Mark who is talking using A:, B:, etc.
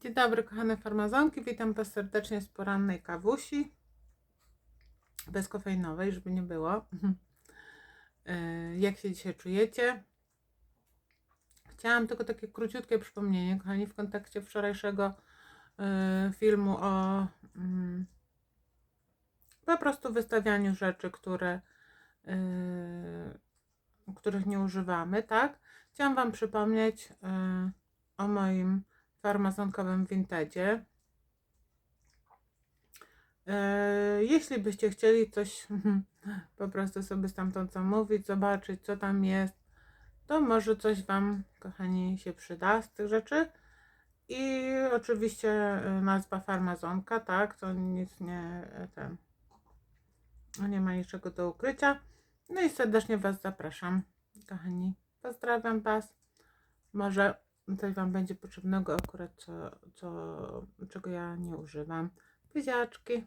A: Dzień dobry, kochane farmazonki. Witam Was serdecznie z porannej kawusi. Bezkofeinowej, żeby nie było. E, Jak się dzisiaj czujecie? Chciałam tylko takie króciutkie przypomnienie, kochani, w kontekście wczorajszego e, filmu o mm, po prostu wystawianiu rzeczy, które, e, których nie używamy, tak? Chciałam Wam przypomnieć o moim farmazonkowym vintage. E, Jeśli byście chcieli coś po prostu sobie stamtąd zamówić, zobaczyć co tam jest, to może coś Wam, kochani, się przyda z tych rzeczy. I oczywiście e, nazwa farmazonka, tak, to nic nie e, ten. Nie ma niczego do ukrycia. No i serdecznie Was zapraszam, kochani. Pozdrawiam Was. Może coś Wam będzie potrzebnego akurat, co, co, czego ja nie używam. Buziaczki.